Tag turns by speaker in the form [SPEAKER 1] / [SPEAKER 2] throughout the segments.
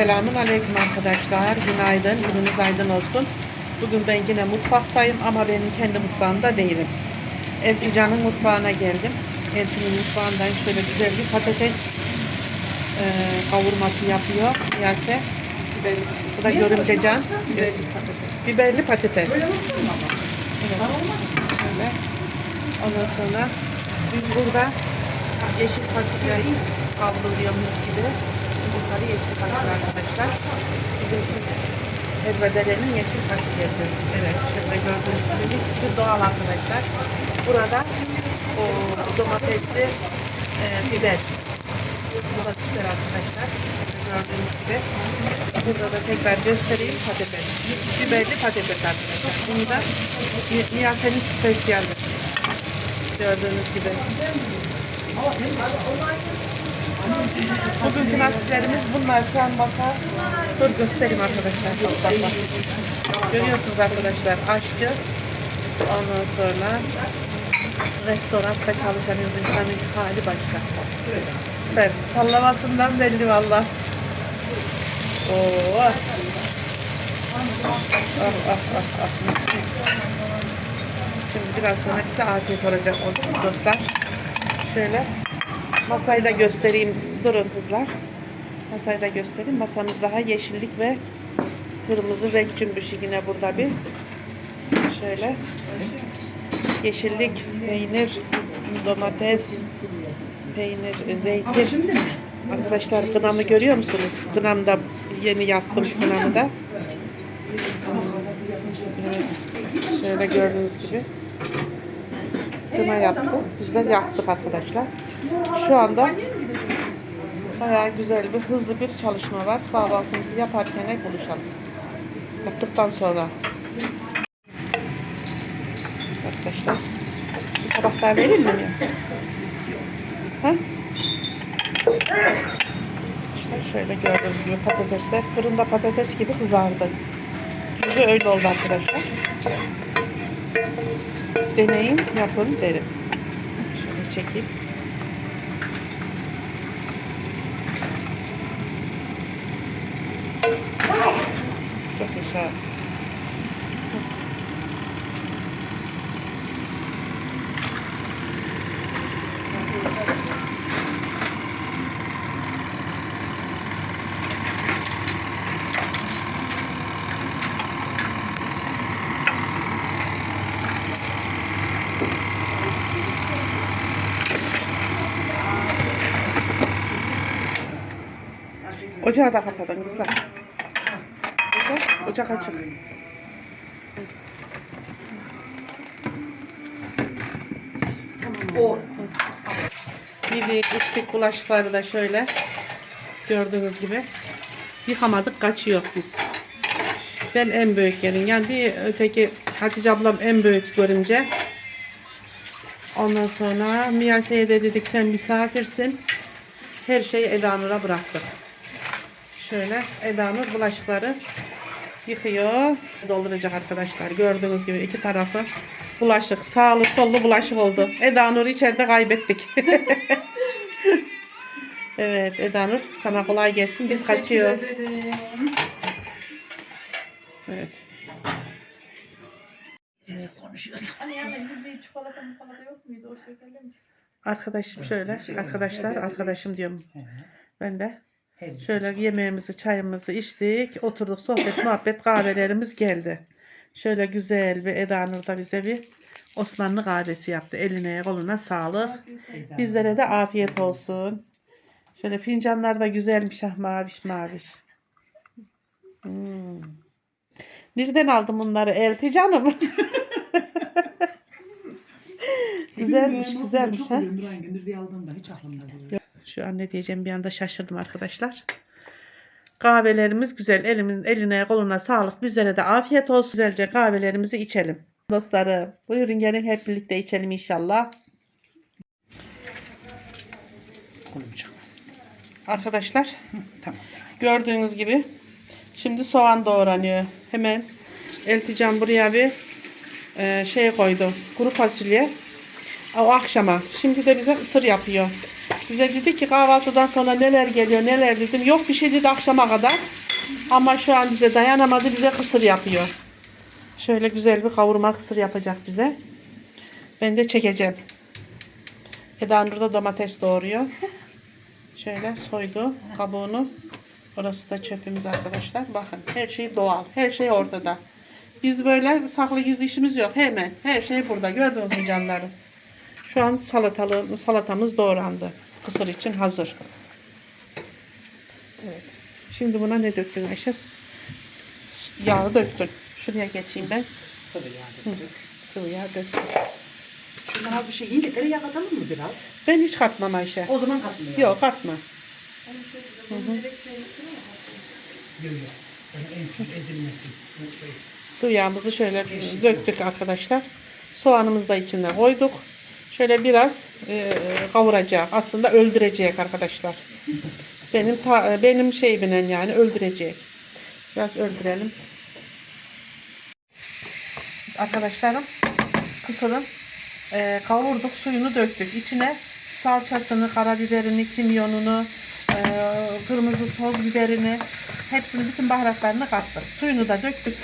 [SPEAKER 1] Selamun Aleyküm arkadaşlar. Günaydın. Gününüz aydın olsun. Bugün ben yine mutfaktayım ama benim kendi mutfağımda değilim. Eltican'ın mutfağına geldim. Elti'nin mutfağından şöyle güzel bir patates e, kavurması yapıyor. Yase. Bu da görümcecan. Biberli patates. Evet. Şöyle. Ondan sonra biz burada yeşil fasulye kavruluyor mis gibi. Yumurtalı yeşil fasulye arkadaşlar. Bizim için Elvedere'nin yeşil fasulyesi. Evet şöyle gördüğünüz gibi mis gibi doğal arkadaşlar. Burada o domatesli e, biber. Bu da arkadaşlar. Gördüğünüz gibi. Burada da tekrar göstereyim patates. Biberli patates arkadaşlar. Bunu da Niyase'nin spesiyali. Gördüğünüz gibi. Bugünkü nasiplerimiz bunlar. Şu an masa. Dur göstereyim arkadaşlar. Bak, bak. Görüyorsunuz arkadaşlar. Aşçı. Ondan sonra restoranda çalışan insanın hali başka. Süper. Sallamasından belli valla. Oo. Ah ah ah ah. mis. Şimdi biraz sonra bize afiyet olacak dostlar. Şöyle masayı da göstereyim. Durun kızlar. Masayı da göstereyim. Masamız daha yeşillik ve kırmızı renk cümbüşü yine burada bir. Şöyle. Yeşillik, peynir, domates, peynir, zeytin. Arkadaşlar kınamı görüyor musunuz? Kınam da yeni yaktım kınamı da. Şöyle gördüğünüz gibi kına yaptık. Biz de yaktık arkadaşlar. Şu anda bayağı güzel bir hızlı bir çalışma var. Kahvaltımızı yaparken buluşalım. Yaptıktan sonra. Arkadaşlar. Bir tabak daha vereyim mi Niyaz? Ha? İşte şöyle gördüğünüz gibi patatesler fırında patates gibi kızardı. Yüzü öyle oldu arkadaşlar. Deneyin, yapın derim. Şöyle çekeyim. Çok güzel. Ocağı da kapatın kızlar. Ocak, ocak açık. Yedik, içtik bulaşıkları da şöyle. Gördüğünüz gibi. Yıkamadık, kaçıyor biz. Ben en büyük gelin. Yani bir öteki Hatice ablam en büyük görünce. Ondan sonra Miyase'ye de dedik sen misafirsin. Her şeyi Eda Nur'a bıraktık. Şöyle Eda Nur bulaşıkları yıkıyor. Dolduracak arkadaşlar. Gördüğünüz gibi iki tarafı bulaşık. Sağlı sollu bulaşık oldu. Eda Nur'u içeride kaybettik. evet Eda Nur sana kolay gelsin. Biz kaçıyoruz. Evet.
[SPEAKER 2] Hani yani bir çikolata çikolata yok muydu? O şekerle mi?
[SPEAKER 1] Arkadaşım şöyle. Arkadaşlar arkadaşım diyorum. Ben de. Şöyle yemeğimizi, çayımızı içtik. Oturduk sohbet, muhabbet, kahvelerimiz geldi. Şöyle güzel bir Eda Nur da bize bir Osmanlı kahvesi yaptı. Eline koluna sağlık. Bizlere de afiyet olsun. Şöyle fincanlar da güzelmiş ah maviş maviş. Hmm. Nereden aldın bunları Elti canım? güzelmiş güzelmiş ha.
[SPEAKER 3] Nurhan gündür diye aldım da hiç aklımda değil.
[SPEAKER 1] Şu an ne diyeceğim bir anda şaşırdım arkadaşlar. Kahvelerimiz güzel. Elimin eline koluna sağlık. Bizlere de afiyet olsun. Güzelce kahvelerimizi içelim. Dostlarım buyurun gelin hep birlikte içelim inşallah. Arkadaşlar
[SPEAKER 3] Tamam.
[SPEAKER 1] gördüğünüz gibi şimdi soğan doğranıyor. Hemen Eltican buraya bir e, şey koydu. Kuru fasulye. O akşama. Şimdi de bize ısır yapıyor. Bize dedi ki kahvaltıdan sonra neler geliyor neler dedim. Yok bir şey dedi akşama kadar. Ama şu an bize dayanamadı bize kısır yapıyor. Şöyle güzel bir kavurma kısır yapacak bize. Ben de çekeceğim. Eda Nur da domates doğuruyor. Şöyle soydu kabuğunu. Orası da çöpümüz arkadaşlar. Bakın her şey doğal. Her şey ortada. Biz böyle saklı gizli işimiz yok. Hemen her şey burada. Gördünüz mü canlarım? Şu an salatalı, salatamız doğrandı. Kısır için hazır. Evet. Şimdi buna ne döktün Ayşe? Yağı döktün. Şuraya geçeyim ben.
[SPEAKER 3] Sıvı yağ döktük.
[SPEAKER 1] Sıvı yağ döktüm.
[SPEAKER 3] Şundan az bir şey yiyince tereyağı katalım mı biraz?
[SPEAKER 1] Ben hiç katmam Ayşe.
[SPEAKER 3] O zaman katmıyor.
[SPEAKER 1] Yok katma.
[SPEAKER 3] Bu şey.
[SPEAKER 1] Sıvı yağımızı şöyle döktük arkadaşlar. Soğanımızı da içine koyduk. Şöyle biraz e, kavuracak. Aslında öldürecek arkadaşlar. Benim ta, e, benim şey binen yani öldürecek. Biraz öldürelim. Arkadaşlarım kısırın e, kavurduk suyunu döktük. İçine salçasını, karabiberini, kimyonunu, e, kırmızı toz biberini hepsini bütün baharatlarını kattık. Suyunu da döktük.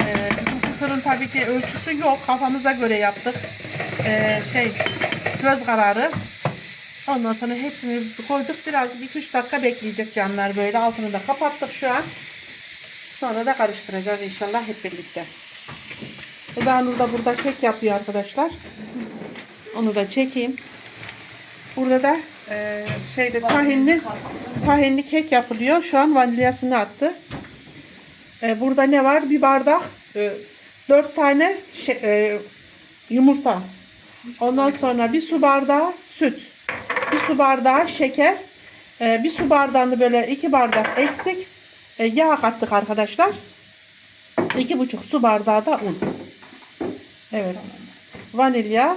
[SPEAKER 1] E, bizim kısırın tabii ki ölçüsü yok. Kafamıza göre yaptık. E, şey göz kararı. Ondan sonra hepsini koyduk. Biraz 2-3 dakika bekleyecek canlar böyle. Altını da kapattık şu an. Sonra da karıştıracağız inşallah hep birlikte. Eda Nur da burada kek yapıyor arkadaşlar. Onu da çekeyim. Burada da e, şeyde tahinli tahinli kek yapılıyor. Şu an vanilyasını attı. E, burada ne var? Bir bardak e, dört tane şey, e, yumurta. Ondan sonra bir su bardağı süt. Bir su bardağı şeker. e, bir su bardağını böyle iki bardak eksik e, yağ kattık arkadaşlar. İki buçuk su bardağı da un. Evet. Vanilya.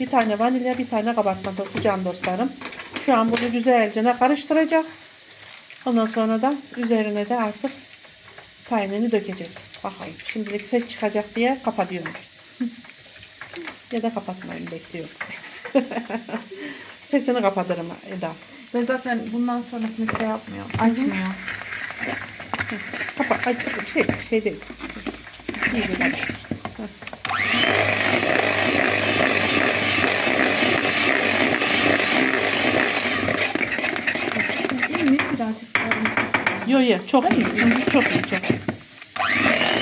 [SPEAKER 1] Bir tane vanilya, bir tane kabartma tozu can dostlarım. Şu an bunu güzelce karıştıracak. Ondan sonra da üzerine de artık tahinini dökeceğiz. Bakayım. Şimdilik ses çıkacak diye kapatıyorum. ya da kapatmayın bekliyorum. Sesini kapatırım Eda.
[SPEAKER 2] Ben zaten bundan sonrasını şey yapmıyor. Açmıyor.
[SPEAKER 1] Kapa aç, şey, şey değil. İyi bir karıştır.
[SPEAKER 2] İyi mi? Birazcık daha.
[SPEAKER 1] Yo yo çok iyi. Çok iyi çok iyi.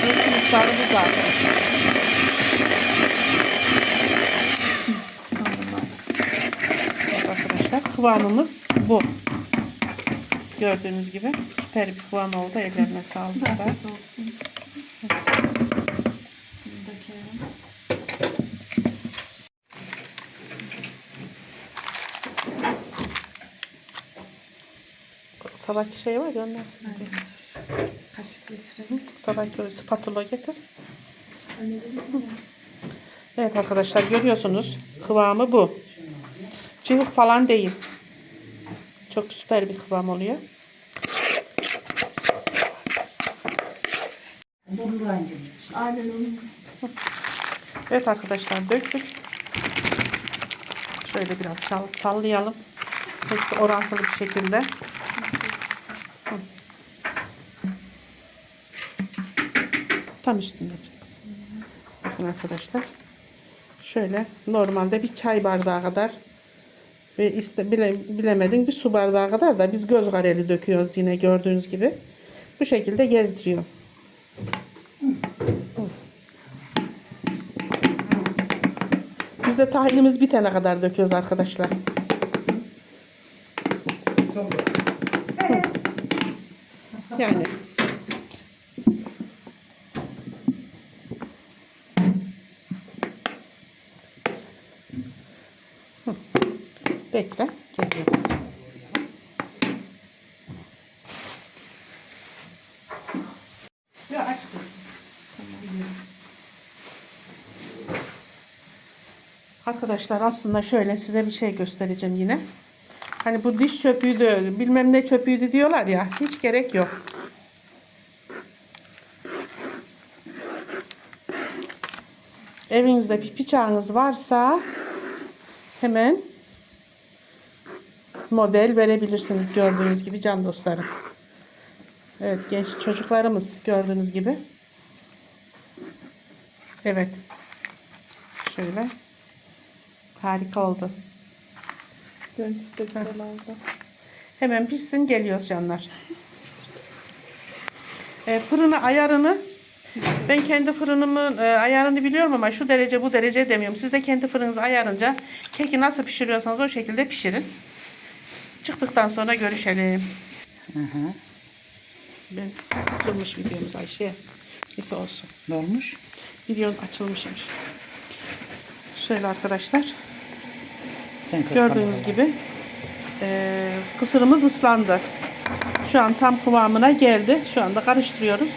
[SPEAKER 1] Ölçü miktarı bu zaten. Evet arkadaşlar kıvamımız bu. Gördüğünüz gibi süper bir kıvam oldu. Ellerine sağlık.
[SPEAKER 2] Afiyet olsun.
[SPEAKER 1] Sabahki şey var ya ondan sonra.
[SPEAKER 2] Kaşık getirelim.
[SPEAKER 1] Sabahki o spatula getir. Evet arkadaşlar görüyorsunuz kıvamı bu. Cıvık falan değil. Çok süper bir kıvam oluyor.
[SPEAKER 2] Aynen.
[SPEAKER 1] Evet arkadaşlar döktük. Şöyle biraz sal- sallayalım. Hepsi orantılı bir şekilde. Tam üstünde çıksın. Bakın arkadaşlar. Şöyle normalde bir çay bardağı kadar ve iste, bile, bilemedin bir su bardağı kadar da biz göz kareli döküyoruz yine gördüğünüz gibi. Bu şekilde gezdiriyor. Biz de tahinimiz bitene kadar döküyoruz arkadaşlar. Yani. Hı. Bekle. Geliyor.
[SPEAKER 3] Ya aç kız.
[SPEAKER 1] Arkadaşlar aslında şöyle size bir şey göstereceğim yine. Hani bu diş çöpüydü, bilmem ne çöpüydü diyorlar ya. Hiç gerek yok. Evinizde bir bıçağınız varsa hemen model verebilirsiniz gördüğünüz gibi can dostlarım. Evet genç çocuklarımız gördüğünüz gibi. Evet. Şöyle. Harika oldu.
[SPEAKER 2] Görüntüsü de güzel oldu.
[SPEAKER 1] Hemen pişsin geliyoruz canlar. E, fırını ayarını ben kendi fırınımın e, ayarını biliyorum ama şu derece bu derece demiyorum. Siz de kendi fırınınızı ayarınca keki nasıl pişiriyorsanız o şekilde pişirin. Çıktıktan sonra görüşelim.
[SPEAKER 3] Hı hı.
[SPEAKER 1] Ben açılmış videomuz Ayşe. Neyse olsun.
[SPEAKER 3] Ne olmuş?
[SPEAKER 1] Videom açılmışmış. Şöyle arkadaşlar. Gördüğünüz gibi eee, kısırımız ıslandı. Şu an tam kıvamına geldi. Şu anda karıştırıyoruz.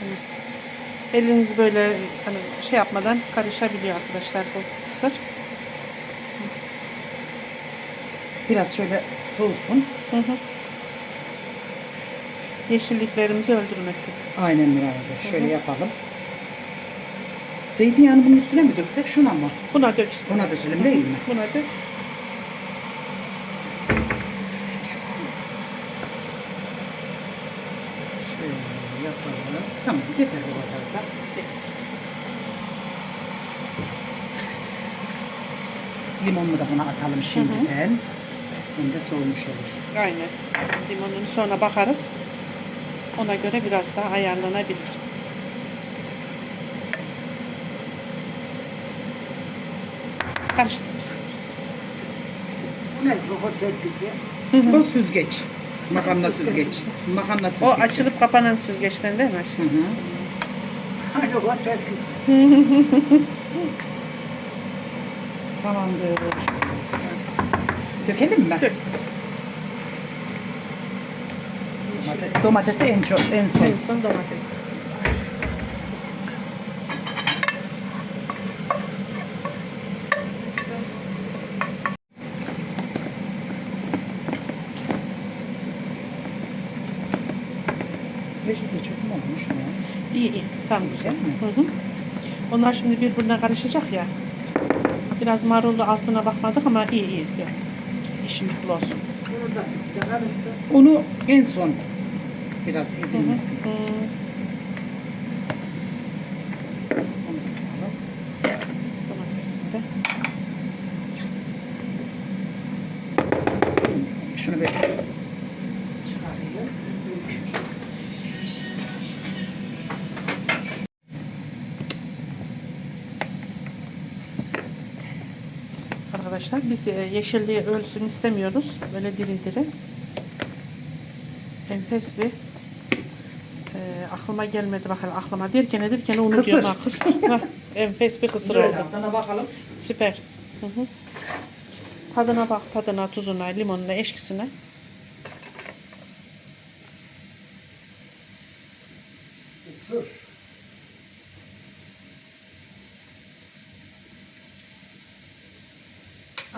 [SPEAKER 1] Hani Eliniz böyle hani şey yapmadan karışabiliyor arkadaşlar bu kısır.
[SPEAKER 3] Biraz şöyle soğusun.
[SPEAKER 1] Hı hı. Yeşilliklerimizi öldürmesin.
[SPEAKER 3] Aynen abi. Şöyle yapalım. Zeytinyağını bunun üstüne mi döksek şuna mı?
[SPEAKER 1] Buna dök işte.
[SPEAKER 3] Buna dökelim değil mi?
[SPEAKER 1] Buna dök.
[SPEAKER 3] Şöyle yapalım. Tamam yeter bu kadar da. Limonunu da buna atalım şimdiden. Hem de soğumuş olur.
[SPEAKER 1] Aynen. Limonunu sonra bakarız. Ona göre biraz daha ayarlanabilir. Karıştır.
[SPEAKER 3] O süzgeç. Makarna süzgeç. Makarna süzgeç.
[SPEAKER 1] O açılıp kapanan süzgeçten değil mi?
[SPEAKER 3] Hı hı. Tamamdır. Dökelim mi?
[SPEAKER 1] Dök.
[SPEAKER 3] Domate- Domatesi en çok en son.
[SPEAKER 1] En son domates.
[SPEAKER 3] Mu olmuş ya?
[SPEAKER 1] İyi iyi. Tam güzel. Hı hı. Onlar şimdi birbirine karışacak ya. Biraz marullu altına bakmadık ama iyi iyi. Yok. İşin mutlu olsun.
[SPEAKER 3] Onu en son biraz ezilmesin.
[SPEAKER 1] Hı.
[SPEAKER 3] Onu da koyalım.
[SPEAKER 1] Domatesini de.
[SPEAKER 3] Şunu bir çıkarayım.
[SPEAKER 1] Arkadaşlar biz e, yeşilliği ölsün istemiyoruz. Böyle diri diri. Enfes bir e, aklıma gelmedi bakalım aklıma derken derken unutuyorum.
[SPEAKER 3] Kısır.
[SPEAKER 1] ha, Kısır. Hah, Enfes bir kısır oldu.
[SPEAKER 3] altına bakalım.
[SPEAKER 1] Süper. Hı hı. Tadına bak, tadına, tuzuna, limonuna, eşkisine.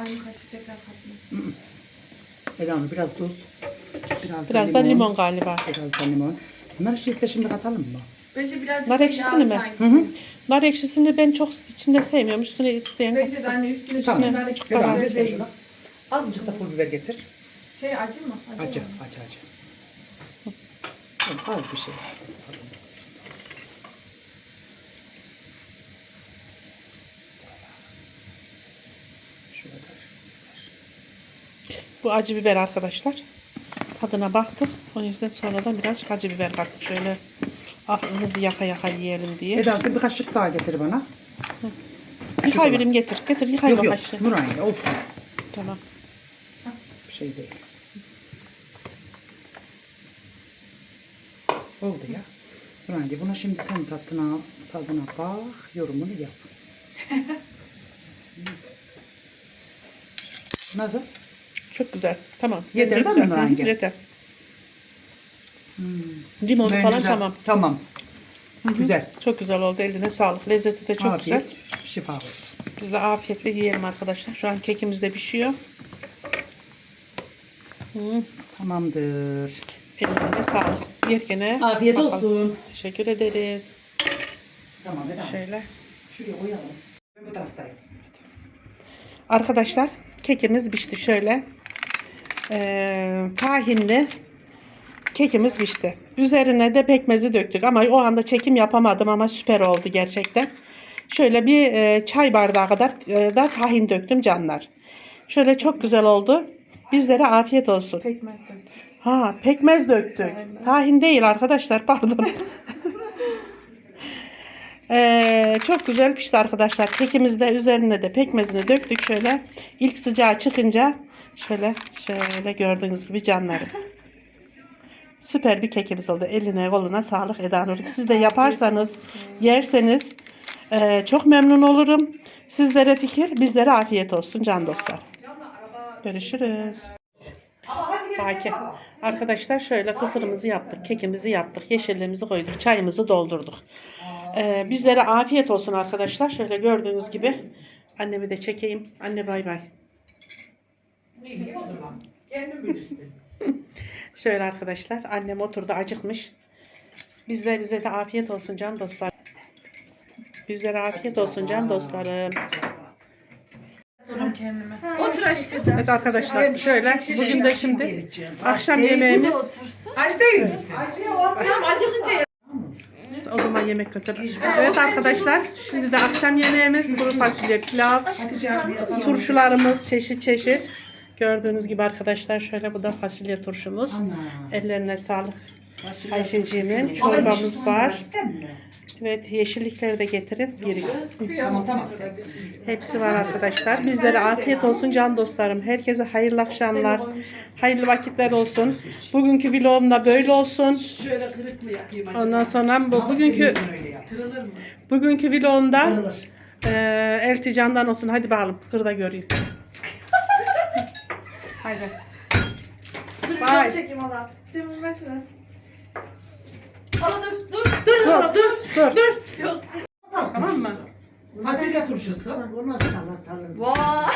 [SPEAKER 2] Aynı kaşık tekrar katma.
[SPEAKER 3] Eda Hanım biraz tuz. Biraz,
[SPEAKER 1] Biraz da limon galiba.
[SPEAKER 3] Biraz da limon. Bunları şifte şimdi katalım mı?
[SPEAKER 2] Bence birazcık
[SPEAKER 1] Nar ekşisini mi?
[SPEAKER 3] Hı hı.
[SPEAKER 1] Nar ekşisini ben çok içinde sevmiyorum. Üstüne isteyen
[SPEAKER 2] Bence de
[SPEAKER 1] katsın.
[SPEAKER 2] anne üstüne
[SPEAKER 3] Tamam.
[SPEAKER 2] tamam. nar ekşisi
[SPEAKER 3] Eda Hanım şuna. Azıcık da pul biber getir.
[SPEAKER 2] Şey acı mı?
[SPEAKER 3] Acı,
[SPEAKER 2] mı?
[SPEAKER 3] acı, acı. Çok az bir şey.
[SPEAKER 1] Bu acı biber arkadaşlar. Tadına baktık. O yüzden sonradan birazcık acı biber kattık. Şöyle aklımızı yaka yaka yiyelim diye.
[SPEAKER 3] Eda sen bir kaşık daha getir bana.
[SPEAKER 1] Yıkay
[SPEAKER 3] olan.
[SPEAKER 1] birim getir. Getir yıkay
[SPEAKER 3] Yok yok.
[SPEAKER 1] aşağı.
[SPEAKER 3] Nuray'la olsun.
[SPEAKER 1] Tamam.
[SPEAKER 3] Bir şey değil. Oldu ya. Nuray'la buna şimdi sen tadına, tadına bak, yorumunu yap. Nasıl?
[SPEAKER 1] Çok güzel. Tamam. Bence
[SPEAKER 3] Yeter değil mi
[SPEAKER 1] güzel.
[SPEAKER 3] Nurhan
[SPEAKER 1] Hı? Yeter.
[SPEAKER 3] Hmm.
[SPEAKER 1] Limonu falan
[SPEAKER 3] Bence-
[SPEAKER 1] tamam.
[SPEAKER 3] Tamam. Güzel.
[SPEAKER 1] Çok güzel oldu. Eline sağlık. Lezzeti de çok
[SPEAKER 3] Afiyet,
[SPEAKER 1] güzel.
[SPEAKER 3] şifa olsun.
[SPEAKER 1] Biz de afiyetle yiyelim arkadaşlar. Şu an kekimiz de pişiyor. Hı,
[SPEAKER 3] Tamamdır.
[SPEAKER 1] ellerine sağlık. Yerkene
[SPEAKER 3] Afiyet
[SPEAKER 1] bakalım.
[SPEAKER 3] olsun.
[SPEAKER 1] Teşekkür ederiz.
[SPEAKER 3] Tamam Eda.
[SPEAKER 1] Şöyle.
[SPEAKER 3] Şuraya koyalım. Ben bu taraftayım.
[SPEAKER 1] Arkadaşlar kekimiz pişti şöyle. Ee, tahinli kekimiz pişti. Üzerine de pekmezi döktük ama o anda çekim yapamadım ama süper oldu gerçekten. Şöyle bir e, çay bardağı kadar e, da tahin döktüm canlar. Şöyle çok güzel oldu. Bizlere afiyet olsun.
[SPEAKER 2] Pekmez de.
[SPEAKER 1] Ha pekmez döktük. Tahin değil arkadaşlar pardon. Ee, çok güzel pişti arkadaşlar. Kekimiz de üzerine de pekmezini döktük şöyle. İlk sıcağı çıkınca şöyle şöyle gördüğünüz gibi canlarım. Süper bir kekimiz oldu. Eline koluna sağlık Eda Nur. Siz de yaparsanız, yerseniz e, çok memnun olurum. Sizlere fikir, bizlere afiyet olsun can dostlar. Görüşürüz. Baki. Arkadaşlar şöyle kısırımızı yaptık, kekimizi yaptık, yeşilliğimizi koyduk, çayımızı doldurduk. Ee, bizlere afiyet olsun arkadaşlar. Şöyle gördüğünüz gibi annemi de çekeyim. Anne bay bay.
[SPEAKER 3] İyi o zaman. Kendin bilirsin.
[SPEAKER 1] Şöyle arkadaşlar annem oturdu acıkmış. Bizde bize de afiyet olsun can dostlar. Bizlere afiyet olsun can dostlarım.
[SPEAKER 2] Kendime. Otur aşkım.
[SPEAKER 1] Evet arkadaşlar şöyle bugün de şimdi akşam yemeğimiz
[SPEAKER 3] Aç değil misin?
[SPEAKER 2] Tamam acıkınca
[SPEAKER 1] o zaman yemek götür. Evet arkadaşlar şimdi de akşam yemeğimiz kuru fasulye pilav, turşularımız çeşit çeşit. Gördüğünüz gibi arkadaşlar şöyle bu da fasulye turşumuz. Ellerine sağlık. Ayşeciğimin çorbamız var. Evet yeşillikleri de getirin. Geri
[SPEAKER 3] Tamam tamam sen.
[SPEAKER 1] Hepsi var arkadaşlar. Bizlere afiyet olsun can dostlarım. Herkese hayırlı akşamlar. Hayırlı vakitler olsun. Bugünkü vlogum da böyle olsun. Ondan sonra bu bugünkü bugünkü vlogumda eee Eltican'dan olsun. Hadi bakalım. Kırda göreyim. Haydi.
[SPEAKER 2] Dur
[SPEAKER 1] Vay.
[SPEAKER 2] çekeyim hala. Demin mesela. Hala dur dur.
[SPEAKER 1] Dur, dur, dur, dur.
[SPEAKER 2] Yok.
[SPEAKER 1] Tamam mı?
[SPEAKER 3] Fasulye turşusu.
[SPEAKER 4] Onu tanıtalım.
[SPEAKER 2] Vay.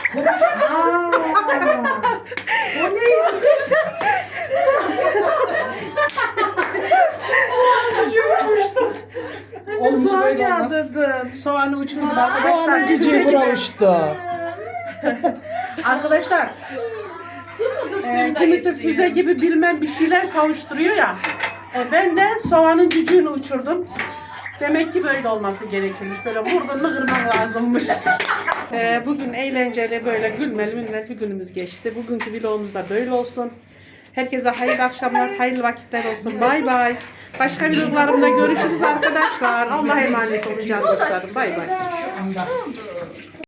[SPEAKER 3] Olunca
[SPEAKER 2] Soğan
[SPEAKER 3] böyle olmaz.
[SPEAKER 2] yağdırdın.
[SPEAKER 1] Soğanı.
[SPEAKER 4] Soğanın
[SPEAKER 1] Füze
[SPEAKER 4] cücüğü
[SPEAKER 1] gibi.
[SPEAKER 4] buravuştu.
[SPEAKER 1] Arkadaşlar e, kimisi füze gibi bilmem bir şeyler savuşturuyor ya. E, ben de soğanın cücüğünü uçurdum. Demek ki böyle olması gerekirmiş. Böyle vurdun mu kırman lazımmış. E, bugün eğlenceli böyle gülmeli mülmeli bir günümüz geçti. Bugünkü vlogumuz da böyle olsun. Herkese hayırlı akşamlar, hayırlı vakitler olsun. Bay bay. Başka vloglarımda görüşürüz arkadaşlar. Allah'a emanet olun can dostlarım. Bay bay.